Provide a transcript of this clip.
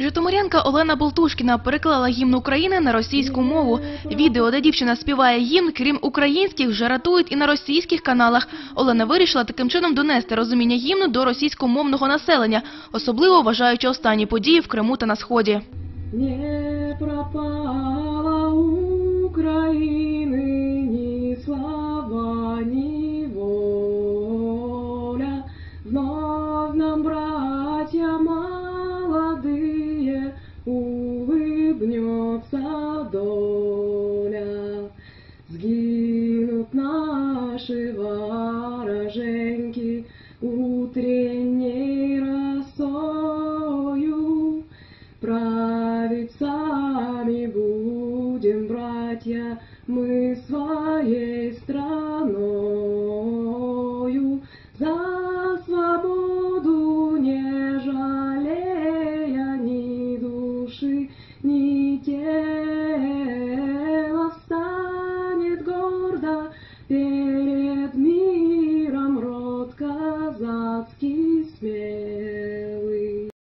Житомирянка Олена Болтушкіна переклала гімн України на російську мову. Відео, де дівчина співає гімн, крім українських, вже ратують і на російських каналах. Олена вирішила таким чином донести розуміння гімну до російськомовного населення, особливо вважаючи останні події в Криму та на Сході. Не пропала улыбнется доля. Сгинут наши вороженьки утренней росою. Править сами будем, братья, мы своей страною. Тела, станет гордо перед миром род казацкий смелый.